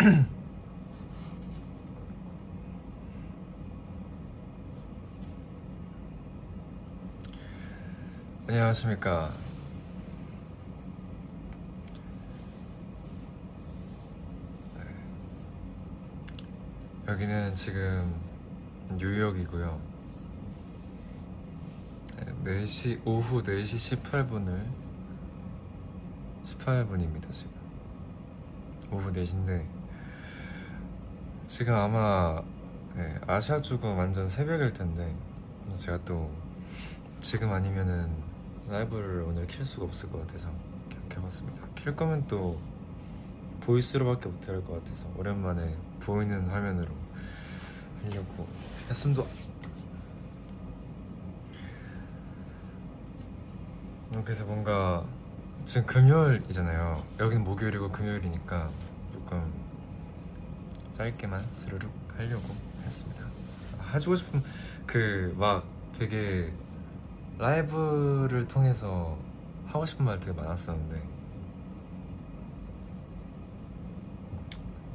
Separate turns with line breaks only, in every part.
안녕하십니까. 네. 여기는 지금 뉴욕이고요. 4시 오후 4시 18분을 18분입니다 지금 오후 4시인데 지금 아마 네, 아시아 쪽은 완전 새벽일 텐데 제가 또 지금 아니면은 라이브를 오늘 킬 수가 없을 것 같아서 이렇게 해봤습니다. 킬 거면 또 보이스로밖에 못할 것 같아서 오랜만에 보이는 화면으로 하려고. 어, 그래서 뭔가 지금 금요일이잖아요. 여기는 목요일이고 금요일이니까 조금 짧게만 스르륵 하려고 했습니다. 하고 싶은 그 막 되게 라이브를 통해서 하고 싶은 말 되게 많았었는데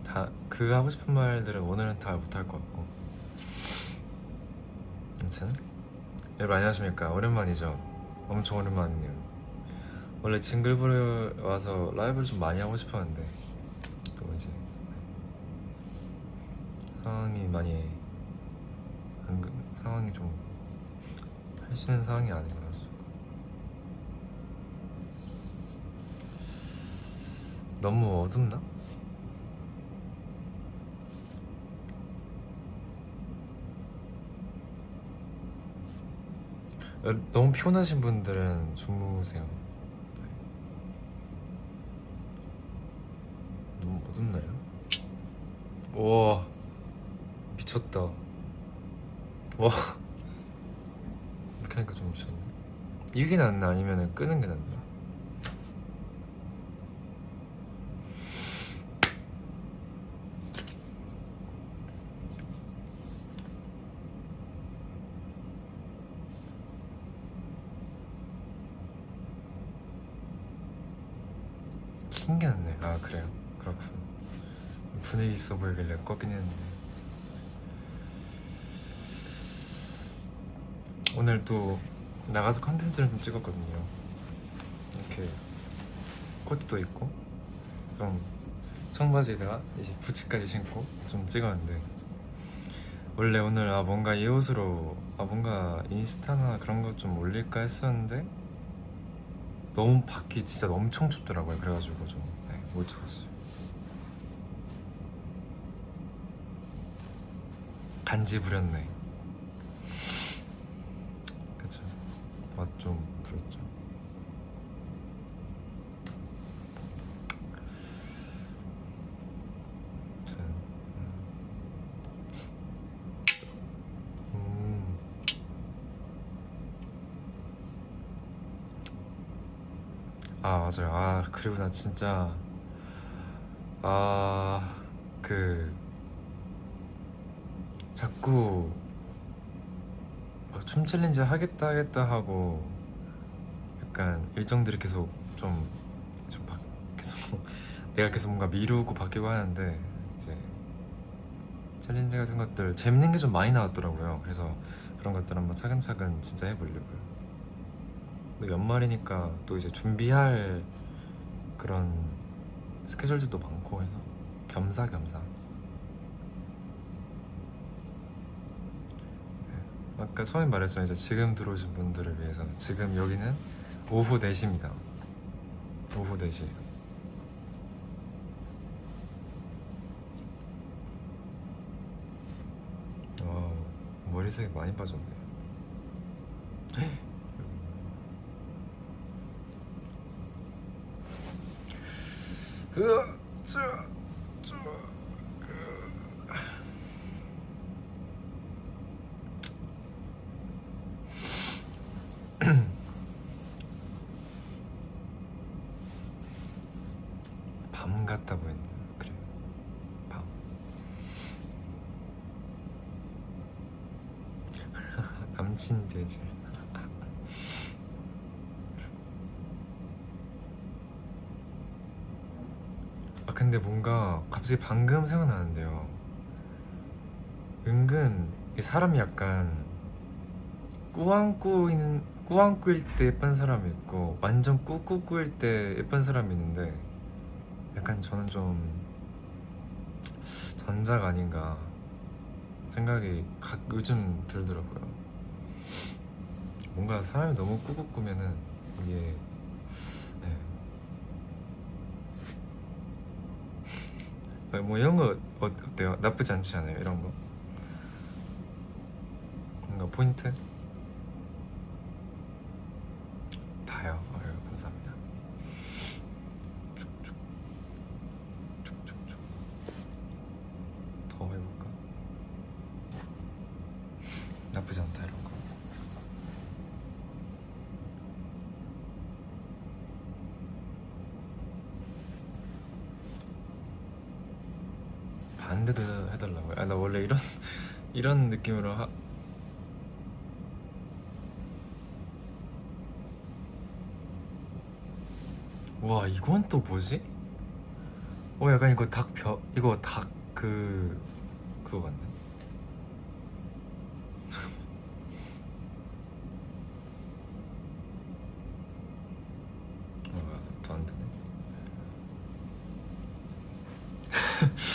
다 그 하고 싶은 말들은 오늘은 다 못할 것 같고. 아무튼 여러분 안녕하십니까? 오랜만이죠? 엄청 오랜만이네요. 원래 징글브를 와서 라이브를 좀 많이 하고 싶었는데 또 이제 상황이 많이 안 그- 상황이 좀 할 수 있는 상황이 아니라서 너무 어둡나? 어, 너무 피곤하신 분들은 주무세요. 네. 너무 어둡나요? 와 미쳤다. 와 이렇게 하니까 좀 미쳤네. 이게 낫나 아니면 끄는 게 낫나? 킨게 낫네. 아 그래요? 그렇군. 분위기 있어 보이길래 껐긴 했는데. 오늘 또 나가서 컨텐츠를 좀 찍었거든요. 이렇게 코트도 입고 좀 청바지에다가 이제 부츠까지 신고 좀 찍었는데 원래 오늘 아 뭔가 이 옷으로 아 뭔가 인스타나 그런 거 좀 올릴까 했었는데 너무 밖이 진짜 엄청 춥더라고요. 그래가지고 좀 네, 못 찍었어요. 간지 부렸네. 그쵸. 맛 좀. 아무튼, 음. 음. 아 맞아요. 아 그리고 나 진짜 아 그 자꾸 막춤 챌린지 하겠다 하겠다 하고 약간 일정들이 계속 좀, 계속 내가 계속 뭔가 미루고 바뀌고 하는데 이제 챌린지 같은 것들 재밌는 게 좀 많이 나왔더라고요. 그래서 그런 것들 한번 차근차근 진짜 해보려고요. 또 연말이니까 또 이제 준비할 그런 스케줄들도 많고 해서 겸사겸사. 네, 아까 처음에 말했지만 이제 지금 들어오신 분들을 위해서 지금 여기는 오후 4시입니다. 오후 4시에요. 와 머리색이 많이 빠졌네. 으아, 쭈, 쭈, 그. 밤 같다 보인다. 그래. 밤. 남친 재질. 아 근데 뭔가 갑자기 방금 생각나는데요. 은근 이 사람이 약간 꾸안꾸이는 꾸안꾸일 때 예쁜 사람이 있고 완전 꾸꾸꾸일 때 예쁜 사람이 있는데 약간 저는 좀 전자가 아닌가 생각이 각 요즘 들더라고요. 뭔가 사람이 너무 꾸꾸꾸면은 이게 네. 네, 뭐 이런 거 어, 어때요? 나쁘지 않지 않아요? 이런 거 뭔가 포인트 다요. 아유 감사합니다. 쭉쭉 쭉쭉쭉 더 해볼까? 나쁘지 않다 이런 거. 반대도 해달라고요. 아 나 원래 이런 이런 느낌으로 하. 와 이건 또 뭐지? 어 약간 이거 닭벼 이거 닭 그 그거 같네. 어, 더안 되네. 네.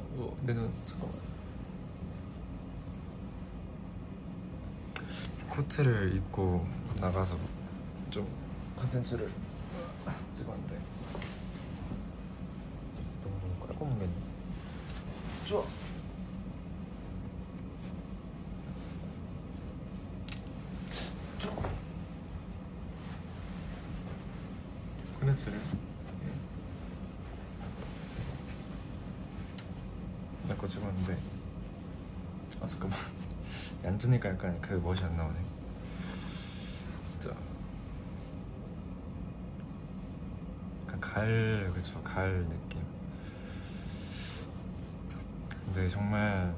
쭉 우와 우와 내눈 잠깐만. 코트를 입고 나가서 좀 컨텐츠를 찍었는데. 너무 깔끔하겠네 좋아. 좋아. 컨텐츠를 내거 찍었는데. 아 잠깐만. 앉으니까. 약간 그 멋이 안 나오네. 자. 약간 가을 그쵸? 가을 느낌. 근데 정말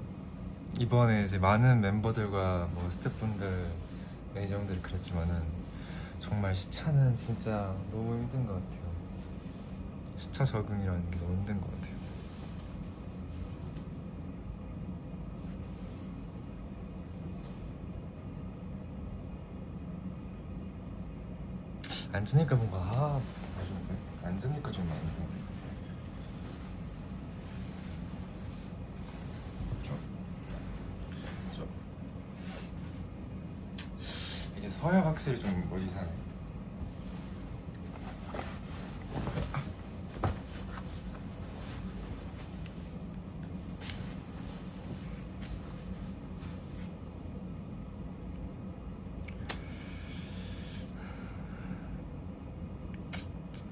이번에 이제 많은 멤버들과 뭐 스태프분들 매니저분들이 그랬지만은 정말 시차는 진짜 너무 힘든 것 같아요. 시차 적응이라는 게 너무 힘든 것 같아요 앉으니까 뭔가 아 앉으니까 좀 많이 그렇죠? 그렇죠? 이게 서야 확실히 좀 멋이 사네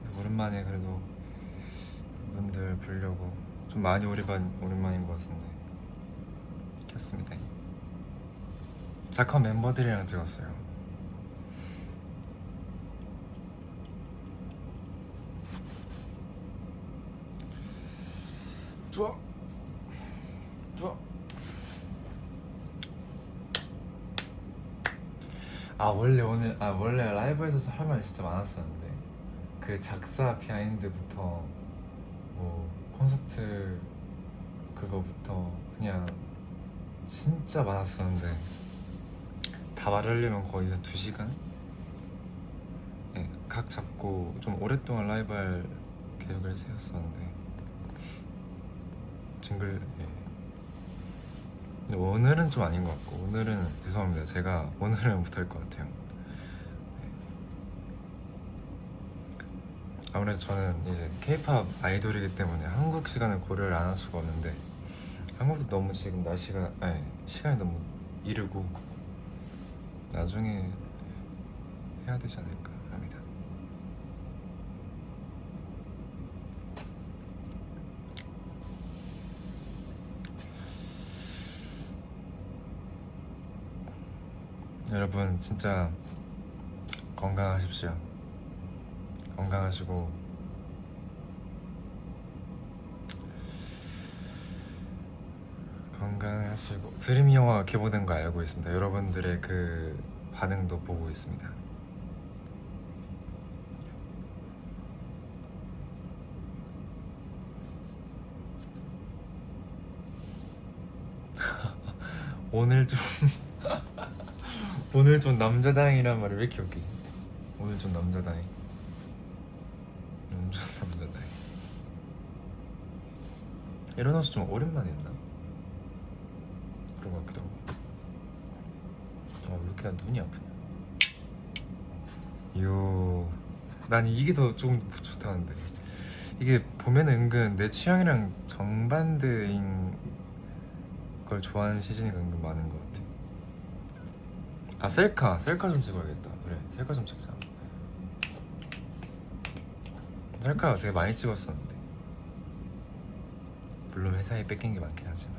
그래서 오랜만에 그래도 분들 보려고 좀 많이 오랜만 오랜만인 것 같은데 켰습니다. 자커 멤버들이랑 찍었어요. 좋아, 좋아. 아 원래 오늘 아 원래 라이브에서 할 말이 진짜 많았었는데 그 작사 비하인드부터 뭐 콘서트 그거부터 그냥 진짜 많았었는데 다 말하려면 거의 한 2시간? 예, 각 잡고 좀 오랫동안 라이브 할 계획을 세웠었는데 징글 예. 근데 오늘은 좀 아닌 것 같고 오늘은 죄송합니다 제가 오늘은 못할 것 같아요 아무래도 저는 이제 케이팝 아이돌이기 때문에 한국 시간을 고려를 안 할 수가 없는데 한국도 너무 지금 날씨가 아니 시간이 너무 이르고 나중에 해야 되지 않을까 합니다. 여러분 진짜 건강하십시오. 건강하시고 건강하시고 드림 영화 개봉된 거 알고 있습니다. 여러분들의 그 반응도 보고 있습니다. 오늘 좀 오늘 좀 남자다잉이란 말이 왜 이렇게 웃기지? 오늘 좀 남자다잉. 좀 남자다잉. 일어나서 좀 오랜만에 했나? 그런 것 같기도 하고. 아, 왜 이렇게 난 눈이 아프냐? 요, 난 이게 더 조금 좋다는데. 이게 보면 은근 내 취향이랑 정반대인 걸 좋아하는 시즌이 은근 많은 것 같아. 아 셀카, 셀카 좀 찍어야겠다. 그래, 셀카 좀 찍자. 셀카 되게 많이 찍었었는데. 물론 회사에 뺏긴 게 많긴 하지만.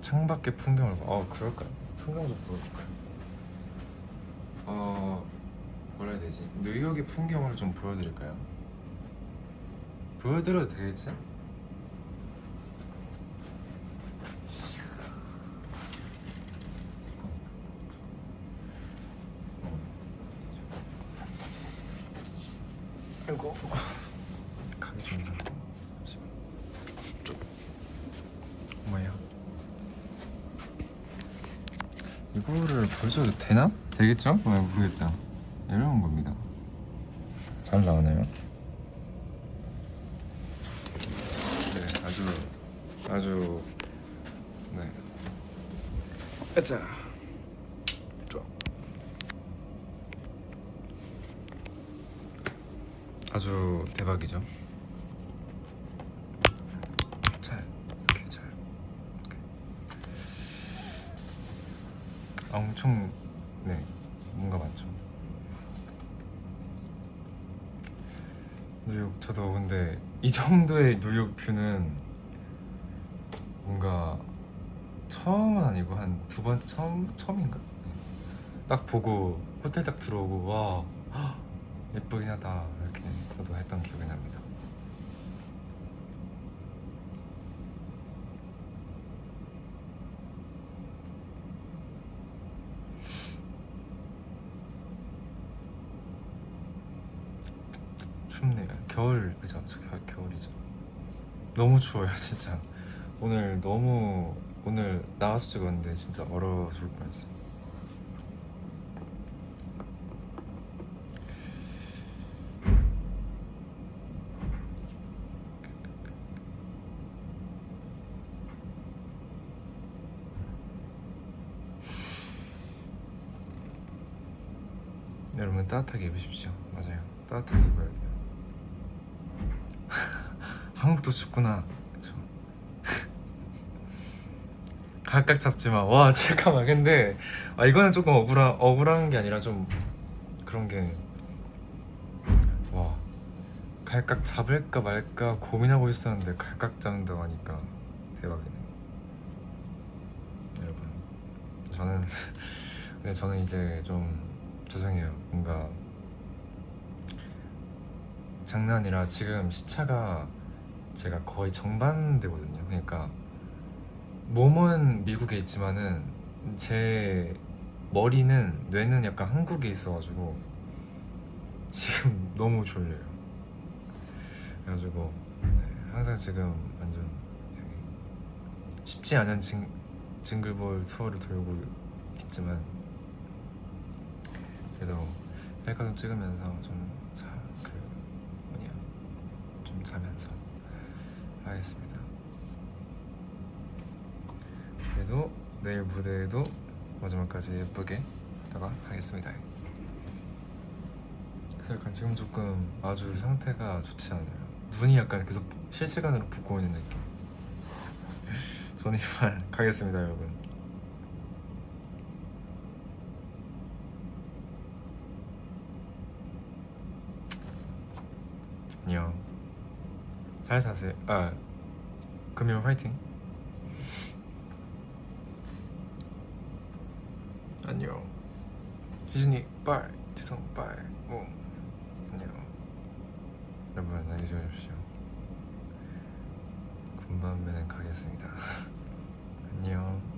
창밖의 풍경을 봐. 어 그럴까요? 풍경 좀 보여줄까요? 어 뭐라 해야 되지? 뉴욕의 풍경을 좀 보여드릴까요? 보여드려도 되겠지? 아이고 가기 좀 이상해 잠시만 좀 뭐야 이거를 보여줘도 되나? 되겠죠? 어, 모르겠다 이런 겁니다 잘 나오나요? 네 아주 아주 네 가자 좋아 아주 대박이죠 잘 이렇게 잘 이렇게. 아, 엄청 네 뭔가 많죠 뉴욕 저도 근데 이 정도의 뉴욕 뷰는 뭔가 처음은 아니고 한 두번 처음 처음인가 네. 딱 보고 호텔 딱 들어오고 와 헉, 예쁘긴 하다 이렇게 저도 했던 기억이 납니다. 춥네요. 겨울 그죠? 저 겨, 겨울이죠. 너무 추워요 진짜. 오늘 너무 오늘 나와서 찍었는데 진짜 얼어 죽을 뻔했어요. 여러분 따뜻하게 입으십시오. 맞아요. 따뜻하게 입어야 돼요. 한국도 춥구나. 그쵸? 각각 잡지 마. 와 잠깐만. 근데 아, 이거는 조금 억울한 억울한 게 아니라 좀 그런 게 와. 갈각 잡을까 말까 고민하고 있었는데 갈각 잡는다고 하니까 대박이네. 여러분 저는 근데 저는 이제 좀 죄송해요. 뭔가 장난 아니라 지금 시차가 제가 거의 정반대거든요. 그러니까 몸은 미국에 있지만은 제 머리는 뇌는 약간 한국에 있어가지고 지금 너무 졸려요. 그래가지고 네, 항상 지금 완전 쉽지 않은 징, 징글볼 투어를 돌고 있지만 그래도 셀카 좀 찍으면서 좀그 뭐냐 좀 자면서 하겠습니다. 그래도 내일 무대에도 마지막까지 예쁘게 하다가 하겠습니다. 그래서 약간 지금 조금 아주 상태가 좋지 않아요. 눈이 약간 계속 실시간으로 붓고 있는 느낌. 저는 이만 가겠습니다, 여러분. 안녕. 잘 자세요. 아 금요일 화이팅. 안녕. 희준이 빨, 지성 빨, 뭐 안녕. 여러분 안녕히 주무십시오. 군밤면에 가겠습니다. 안녕.